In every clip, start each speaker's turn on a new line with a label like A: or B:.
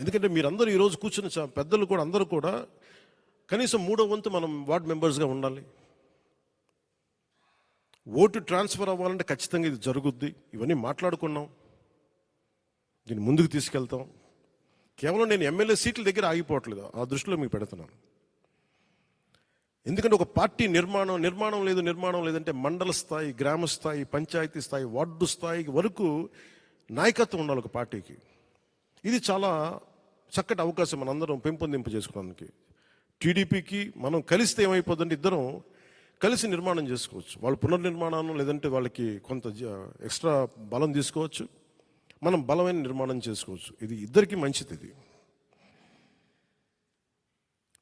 A: ఎందుకంటే మీరందరూ ఈరోజు కూర్చున్న చా- పెద్దలు కూడా అందరూ కూడా కనీసం మూడో వంతు మనం వార్డ్ మెంబర్స్గా ఉండాలి. ఓటు ట్రాన్స్ఫర్ అవ్వాలంటే ఖచ్చితంగా ఇది జరుగుద్ది. ఇవన్నీ మాట్లాడుకున్నాం. దీన్ని ముందుకు తీసుకెళ్తాం. కేవలం నేను ఎమ్మెల్యే సీట్ల దగ్గర ఆగిపోవట్లేదు. ఆ దృష్టిలో మీకు పెడుతున్నాను. ఎందుకంటే ఒక పార్టీ నిర్మాణం నిర్మాణం లేదు నిర్మాణం లేదంటే మండల స్థాయి గ్రామ స్థాయి పంచాయతీ స్థాయి వార్డు స్థాయి వరకు నాయకత్వం ఉండాలి ఒక పార్టీకి. ఇది చాలా చక్కటి అవకాశం మనందరం పెంపొందింపు చేసుకోవడానికి టీడీపీకి మనం కలిస్తే ఏమైపోతుందంటే ఇద్దరం కలిసి నిర్మాణం చేసుకోవచ్చు. వాళ్ళ పునర్నిర్మాణం లేదంటే వాళ్ళకి కొంత జ- ఎక్స్ట్రా బలం తీసుకోవచ్చు. మనం బలమైన నిర్మాణం చేసుకోవచ్చు. ఇది ఇద్దరికి మంచిది ఇది.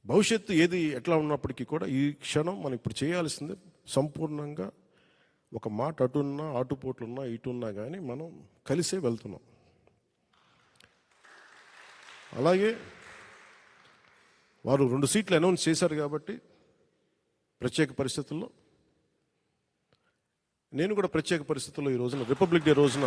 A: భవిష్యత్తు ఏది ఎట్లా ఉన్నప్పటికీ కూడా ఈ క్షణం మనం ఇప్పుడు చేయాల్సింది సంపూర్ణంగా ఒక మాట అటున్నా అటుపోట్లున్నా ఇటున్నా కానీ మనం కలిసే వెళ్తున్నాం. అలాగే వారు రెండు సీట్లు అనౌన్స్ చేశారు కాబట్టి ప్రత్యేక పరిస్థితుల్లో. నేను కూడా ప్రత్యేక పరిస్థితుల్లో ఈ రోజున రిపబ్లిక్ డే రోజున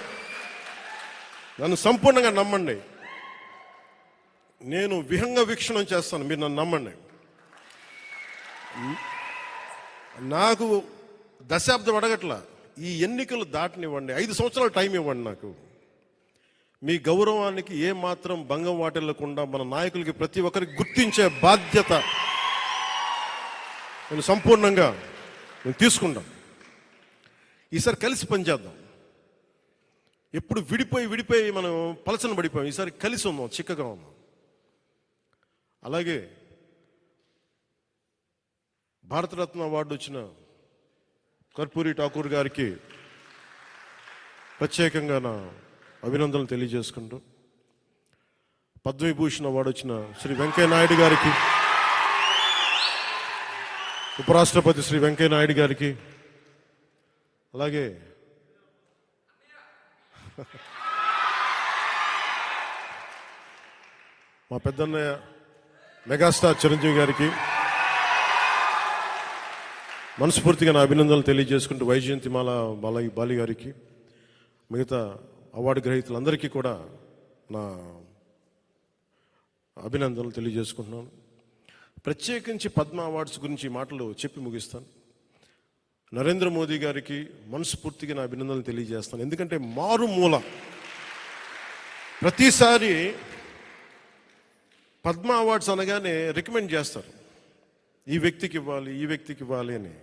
A: నన్ను సంపూర్ణంగా నమ్మండి. నేను విహంగ వీక్షణం చేస్తాను మీరు నన్ను నమ్మండి. నాకు దశాబ్దం అడగట్ల ఈ ఎన్నికలు దాటనివ్వండి ఐదు సంవత్సరాలు టైం ఇవ్వండి నాకు. మీ గౌరవానికి ఏ మాత్రం భంగం వాటిల్లకుండా మన నాయకులకి ప్రతి ఒక్కరికి గుర్తించే బాధ్యత నేను సంపూర్ణంగా నేను తీసుకుంటాం ఈసారి కలిసి పనిచేద్దాం. ఎప్పుడు విడిపోయి విడిపోయి మనం పలచన పడిపోయాం. ఈసారి కలిసి ఉన్నాం చిక్కగా ఉన్నాం. అలాగే భారతరత్న అవార్డు వచ్చిన కర్పూరి ఠాకూర్ గారికి ప్రత్యేకంగా నా అభినందనలు తెలియజేసుకుంటూ పద్మవిభూషణ్ అవార్డు వచ్చిన శ్రీ వెంకయ్య నాయుడు గారికి ఉపరాష్ట్రపతి శ్రీ వెంకయ్య నాయుడు గారికి అలాగే మా పెద్దన్నయ్య మెగాస్టార్ చిరంజీవి గారికి మనస్ఫూర్తిగా నా అభినందనలు తెలియజేసుకుంటూ వైజయంతిమాల బాలయ్య బాలి గారికి మిగతా అవార్డు గ్రహీతలందరికీ కూడా నా అభినందనలు తెలియజేసుకుంటున్నాను. ప్రత్యేకించి పద్మ అవార్డ్స్ గురించి మాటలు చెప్పి ముగిస్తాను. నరేంద్ర మోదీ గారికి మనస్ఫూర్తిగా నా అభినందనలు తెలియజేస్తాను. ఎందుకంటే మారుమూల ప్రతిసారి పద్మ అవార్డ్స్ అనగానే రికమెండ్ చేస్తారు. ఈ వ్యక్తికి ఇవ్వాలి ఈ వ్యక్తికి ఇవ్వాలి అని.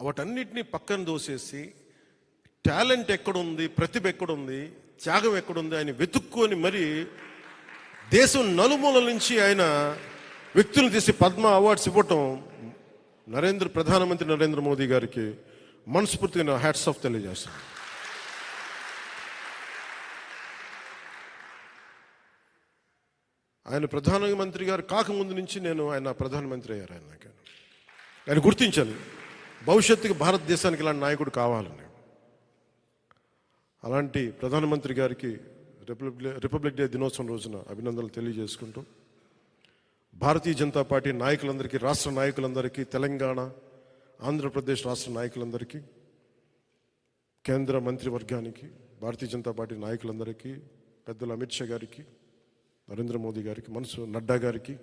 A: వాటన్నిటినీ పక్కన దోసేసి టాలెంట్ ఎక్కడుంది ప్రతిభ ఎక్కడుంది త్యాగం ఎక్కడుంది ఆయన వెతుక్కొని మరి దేశం నలుమూలల నుంచి ఆయన వ్యక్తులు తీసి పద్మ అవార్డ్స్ ఇవ్వటం నరేంద్ర ప్రధానమంత్రి నరేంద్ర మోదీ గారికి మనస్ఫూర్తిగా నా హ్యాట్స్ ఆఫ్ తెలియజేస్తాను ఆయన ప్రధానమంత్రి గారు కాకముందు నుంచి నేను ఆయన ప్రధానమంత్రి అయ్యారు ఆయన నాకు. ఆయన గుర్తించాను భవిష్యత్తుకి భారతదేశానికి ఇలాంటి నాయకుడు కావాలని. అలాంటి ప్రధానమంత్రి గారికి రిపబ్లిక్ రిపబ్లిక్ డే దినోత్సవం రోజున అభినందనలు తెలియజేసుకుంటూ భారతీయ జనతా పార్టీ నాయకులందరికీ రాష్ట్ర నాయకులందరికీ తెలంగాణ ఆంధ్రప్రదేశ్ రాష్ట్ర నాయకులందరికీ కేంద్ర మంత్రివర్గానికి భారతీయ జనతా పార్టీ నాయకులందరికీ పెద్దలు అమిత్ షా గారికి నరేంద్ర మోదీ గారికి మనసు నడ్డా గారికి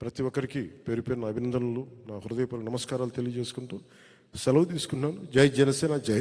A: ప్రతి ఒక్కరికి పేరు పేరున అభినందనలు. నా హృదయపూర్వక నమస్కారాలు తెలియజేసుకుంటూ సెలవు తీసుకున్నాను. జై జనసేన జై